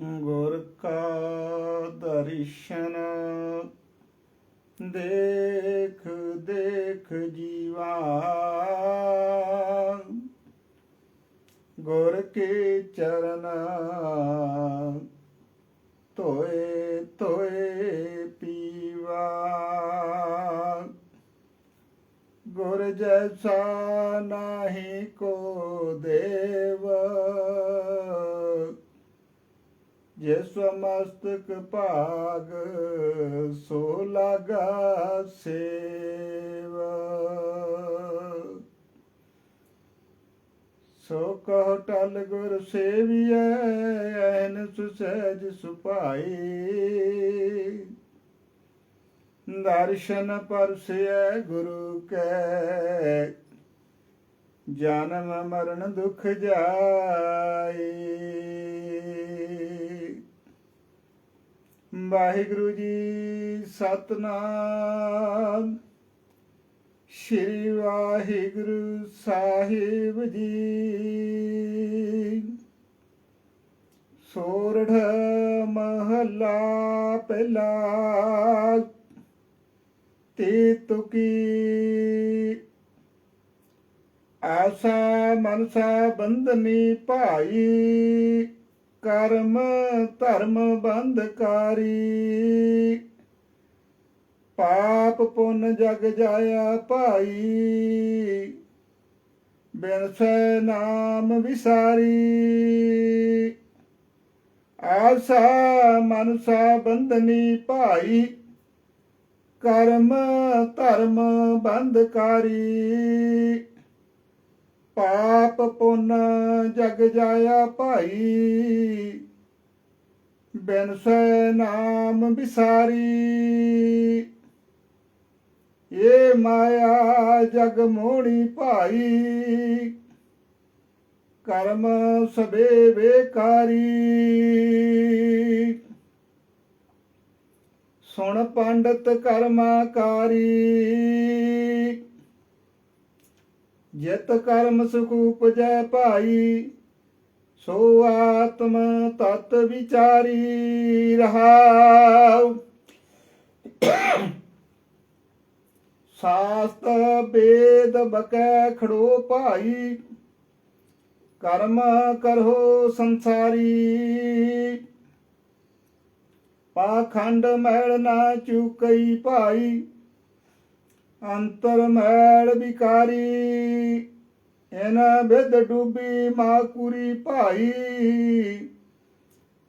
ਗੁਰ ਕਾ ਦਰਸ਼ਨ ਦੇਖ ਦੇਖ ਜੀਵਾ। ਗੁਰ ਕੇ ਚਰਨ ਧੋਏ ਧੋਏ ਪੀਵਾ। ਗੁਰ ਜੈਸਾ ਨਾਹੀ ਕੋ ਦੇਵ। ਜਿਸ ਮਸਤਕ ਭਾਗ ਸੋ ਲਗਾ ਸੇਵ। ਸੋ ਕਹ ਟਲ ਗੁਰ ਸੇਵੀਐ, ਐਨ ਸੁਸਹਿਜ ਸੁਭਾਈ। ਦਰਸ਼ਨ ਪਰਸਿਐ ਗੁਰੂ ਕੈ, ਜਨਮ ਮਰਨ ਦੁਖ ਜਾਈ। ਵਾਹਿਗੁਰੂ ਜੀ, ਸਤਨਾਮ। ਸ਼੍ਰੀ ਵਾਹਿਗੁਰੂ ਸਾਹਿਬ ਜੀ। ਸੋਰਠ ਮਹਲਾ ਪਹਿਲਾ, ਤੇ ਤੁਕੀ। ਆਸਾ ਮਨਸਾ ਬੰਧਨੀ ਭਾਈ। ਕਰਮ ਧਰਮ ਬੰਧਕਾਰੀ। ਪਾਪ ਪੁੰਨ ਜਗ ਜਾਇਆ ਭਾਈ। ਬਿਨਸੈ ਨਾਮ ਵਿਸਾਰੀ। ਆਸਾ ਮਨਸਾ ਬੰਧਨੀ ਭਾਈ। ਕਰਮ ਧਰਮ ਬੰਧਕਾਰੀ। ਪਾਪ ਪੁੰਨ ਜਗ ਜਾਇਆ ਭਾਈ। ਬੈਨਸੈ ਨਾਮ ਵਿਸਾਰੀ। ਏ ਮਾਇਆ ਜਗ ਮੋਣੀ ਭਾਈ। ਕਰਮ ਸਬੇ ਵੇਕਾਰੀ ਸੁਣ ਪੰਡਤ ਕਰਮਾਕਾਰੀ। ਜਿਤ ਕਰਮ ਸੁਖ ਉਪਜੈ ਭਾਈ, ਸੋ ਆਤਮ ਤਤ ਵਿਚਾਰੀ ਰਹਾਉ। ਸਾਸਤ ਬੇਦ ਬਕੈ ਖੜੋ ਭਾਈ, ਕਰਮ ਕਰੋ ਸੰਸਾਰੀ। ਪਾਖੰਡ ਮੈਲ ਨਾ ਚੁਕਈ ਭਾਈ ਅੰਤਰ ਮੈਲ ਵਿਕਾਰੀ ਇਨ ਬਿਦ ਡੂਬੀ ਮਾਕੂਰੀ ਭਾਈ।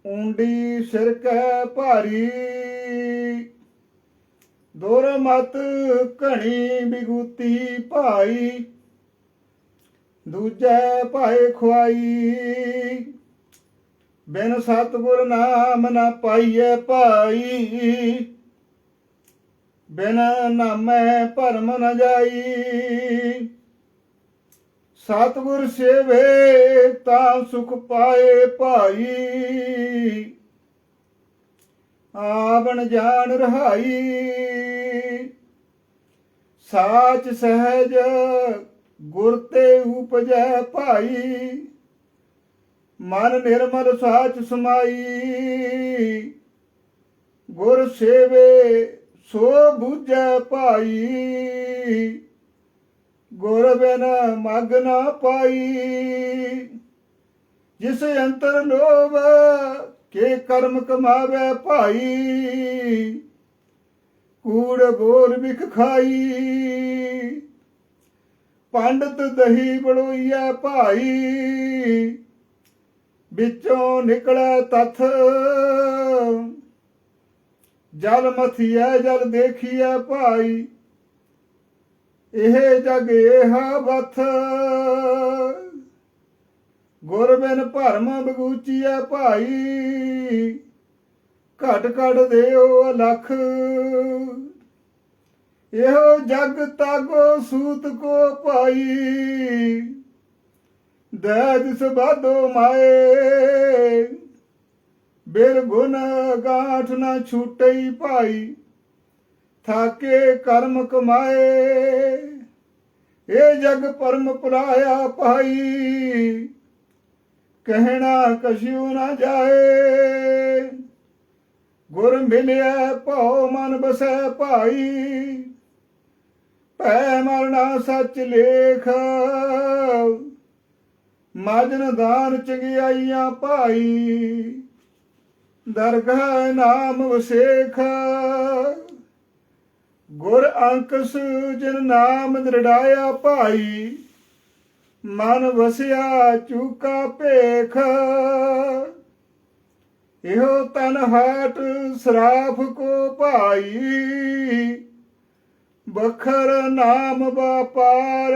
ਉਂਡੀ ਸਿਰ ਕੈ ਭਾਰੀ ਦੁਰ ਮਤ ਘਣੀ ਬਿਗੂਤੀ ਭਾਈ। ਦੂਜੈ ਭਾਏ ਖੁਆਈ, ਬਿਨ ਸਤਗੁਰ ਨਾਮ ਨਾ ਪਾਈਐ ਭਾਈ। ਬਿਨ ਨਾਮੈ ਭਰਮ ਨ ਜਾਈ। ਸਤਗੁਰ ਸੇਵੇ ਤਾਂ ਸੁਖ ਪਾਏ ਭਾਈ। ਆਵਣ ਜਾਣ ਰਹਾਈ। ਸਾਚ ਸਹਿਜ ਗੁਰ ਤੇ ਉਪਜੈ ਭਾਈ। ਮਨ ਨਿਰਮਲ ਸਾਚ ਸਮਾਈ। ਗੁਰ ਸੇਵੇ ਸੋ ਬੁਝੈ ਭਾਈ ਗੁਰ ਬਿਨ ਮਗ ਨਾ ਪਾਈ। ਜਿਸ ਅੰਤਰ ਲੋਭ, ਕੇ ਕਰਮ ਕਮਾਵੇ ਭਾਈ। ਕੂੜ ਬੋਲ ਵਿਖ ਖਾਈ। ਪੰਡਤ ਦਹੀ ਬੜੋਈਆ ਭਾਈ। ਵਿੱਚੋਂ ਨਿਕਲੈ ਤਥ ਜਲ ਮਥੀਐ ਜਲ ਦੇਖੀਐ ਭਾਈ, ਇਹ ਜਗ ਇਹ ਬਥ। ਗੁਰ ਬਿਨ ਭਰਮ ਬਗੂਚੀਐ ਭਾਈ, ਘਟ ਘਟ ਦੇਓ ਅਲਖ। ਇਹੋ ਜਗ ਤਾਗੋ ਸੂਤ ਕੋ ਭਾਈ ਦੈਦ ਸਬਾਦੋ ਮਾਏ। ਬਿਰ ਗੁਣ ਗਾਠ ਨਾ ਛੂਟਈ ਭਾਈ, ਥਾਕੇ ਕਰਮ ਕਮਾਏ। ਇਹ ਜਗ ਪਰਮ ਪੁਰਾਇਆ ਭਾਈ, ਕਹਿਣਾ ਕਛੂ ਨਾ ਜਾਏ। ਗੁਰ ਮਿਲਿਆ ਭਉ ਮਨ ਬਸੈ ਭਾਈ, ਭੈ ਮਰਨਾ ਸੱਚ ਲੇਖ। ਮਾਜਨ ਦਾਨ ਚੰਗਿਆਈਆਂ ਭਾਈ ਦਰਗਾਹ ਨਾਮ ਵਸੇਖਾ। ਗੁਰ ਅੰਕਸ ਜਿਨ ਨਾਮ ਦ੍ਰਿੜਾਇਆ ਭਾਈ, ਮਨ ਵਸਿਆ ਚੂਕਾ ਭੇਖ। ਇਹੋ ਤਨ ਹਾਟ ਸਰਾਫ ਕੋ ਭਾਈ ਬਖਰ ਨਾਮ ਵਪਾਰ।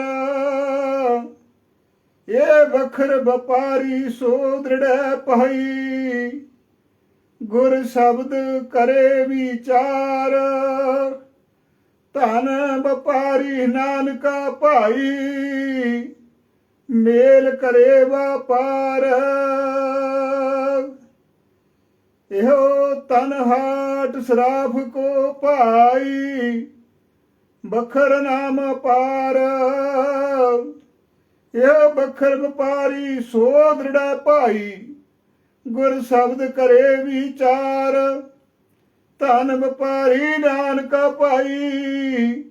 ਇਹ ਬਖਰ ਵਪਾਰੀ ਸੋ ਦ੍ਰਿੜੈ ਭਾਈ। ਗੁਰ ਸ਼ਬਦ ਕਰੇ ਵਿਚਾਰ। ਧਨ ਵਪਾਰੀ ਨਾਨਕਾ ਭਾਈ, ਮੇਲ ਕਰੇ ਵਪਾਰ। ਇਹੋ ਤਨ ਹਾਟ ਸਰਾਫ ਕੋ ਭਾਈ, ਬਖਰ ਨਾਮ ਪਾਰ। ਇਹ ਬਖਰ ਵਪਾਰੀ ਸੋ ਦ੍ਰਿੜਾ ਭਾਈ। ਗੁਰ ਸ਼ਬਦ ਕਰੇ ਵਿਚਾਰ। ਧਨ ਵਪਾਰੀ ਨਾਨਕਾ ਭਾਈ,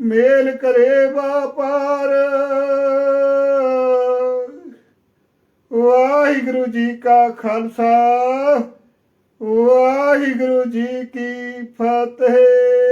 ਮੇਲ ਕਰੇ ਵਪਾਰ। ਵਾਹਿਗੁਰੂ ਜੀ ਕਾ ਖਾਲਸਾ, ਵਾਹਿਗੁਰੂ ਜੀ ਕੀ ਫਤਿਹ।